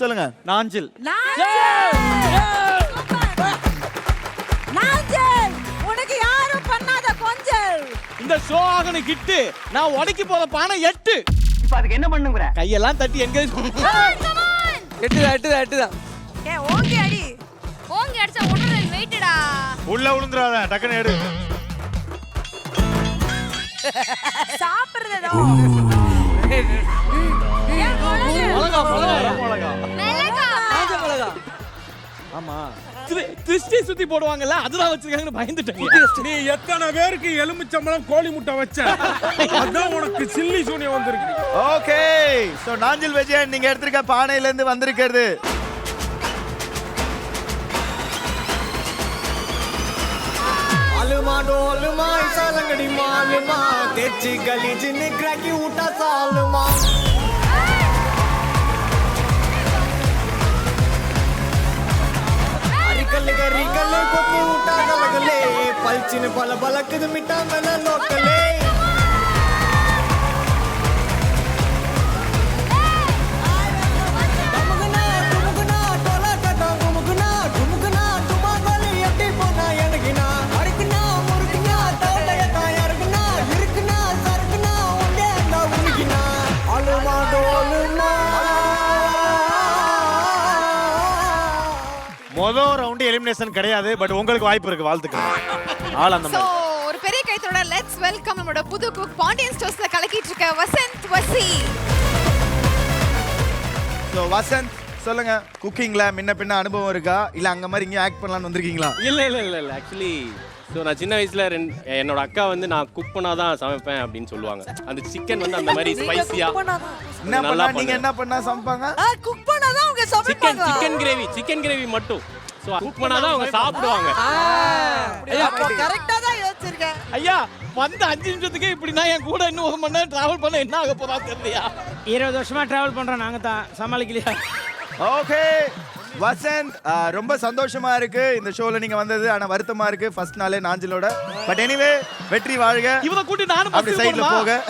சொல்லுங்க. நாஞ்சில். நாஞ்சல்! உனக்கு யாரும் பண்ணாத கொஞ்சல்! இந்த ஷோ ஆகணும் கிட்டு நான் உடைக்க போற பானை எட்டு. இப்ப அதுக்கு என்ன பண்ணுங்கிற? கையெல்லாம் தட்டி என்கரேஜ் எட்டுதான் எட்டுதான் எட்டுதான். ஏ ஓங்கி அடி. ஓங்கி அடிச்சா ஒன்று வெயிட்டடா. உள்ள விழுந்துடாத டக்குன்னு எடு. சாப்பிடுறதோ ஆமா. திருஷ்டி சுத்தி போடுவாங்கல்ல அதெல்லாம் வச்சிருக்காங்கன்னு பயந்துட்டேன். எத்தனை பேருக்கு எலுமிச்சம்பழம் கோழி முட்டை வச்சேன் அதான் உனக்கு சில்லி சூனியம் வந்திருக்கு. ஓகே. சோ நாஞ்சில் விஜயன் நீங்க எடுத்திருக்க பானையில இருந்து வந்திருக்கிறது சாலங்கடி மாலுமா தேச்சி கலிஜின்னு கிராக்கி விட்டா சாலுமா. ಗಲ್ಗರಿ ಕಲ್ಲು ಕೊಪ್ಪು ಊಟ ಗಲಗಲೆ ಪಲ್ಚಿನ ಬಲ ಬಲಕದ ಮಿಟ್ಟ ಮನ ನೋಕಲೆ மொதல் ரவுண்டு எலிமினேஷன் கிடையாது பட் உங்களுக்கு வாய்ப்பு இருக்கு. வாழ்த்துக்கள். ஆள் அந்த சோ மாதிரி. ஒரு பெரிய கைத்தோட லெட்ஸ் வெல்கம் நம்மளோட புது குக் பாண்டியன் ஸ்டோர்ஸ்ல கலக்கிட்டு இருக்க வசந்த் வசி. ஸோ வசந்த் சொல்லுங்க குக்கிங்ல முன்ன பின்ன அனுபவம் இருக்கா? இல்ல அங்க மாதிரி இங்கே ஆக்ட் பண்ணலாம்னு வந்திருக்கீங்களா? இல்ல இல்ல இல்ல இல்ல. ஆக்சுவலி ஸோ நான் சின்ன வயசுல ரெண்டு என்னோட அக்கா வந்து நான் குக் பண்ணாதான் சமைப்பேன் அப்படின்னு சொல்லுவாங்க. அந்த சிக்கன் வந்து அந்த மாதிரி ஸ்பைசியா என்ன நல்லா பண்ணா? நீங்க என்ன பண்ணா சமைப்பாங்க? குக் பண்ணாதான் அவங்க சிக்கன் சமைப்பாங்க சிக்கன் கிரேவி சிக்கன் கிரேவி மட்டும். ஸோ குக் பண்ணாதான் அவங்க சாப்பிடுவாங்க. கரெக்டா தான் யோசிச்சிருக்கேன். ஐயா வந்த அஞ்சு நிமிஷத்துக்கே இப்படி நான் என் கூட இன்னும் ஒரு மணி நேரம் டிராவல் பண்ண என்ன ஆக போதா தெரியலையா? இருபது வருஷமா டிராவல் பண்றோம். நாங்க தான் சமாளிக்கலையா? ஓகே வசந்த் ரொம்ப சந்தோஷமா இருக்கு இந்த ஷோல நீங்க வந்தது. ஆனா வருத்தமா இருக்கு. ஃபர்ஸ்ட் நாளே நாஞ்சலோட. பட் எனிவே வெற்றி வாழ்க. இவனை கூட்டி நானும் அப்படி சைடுல? போக.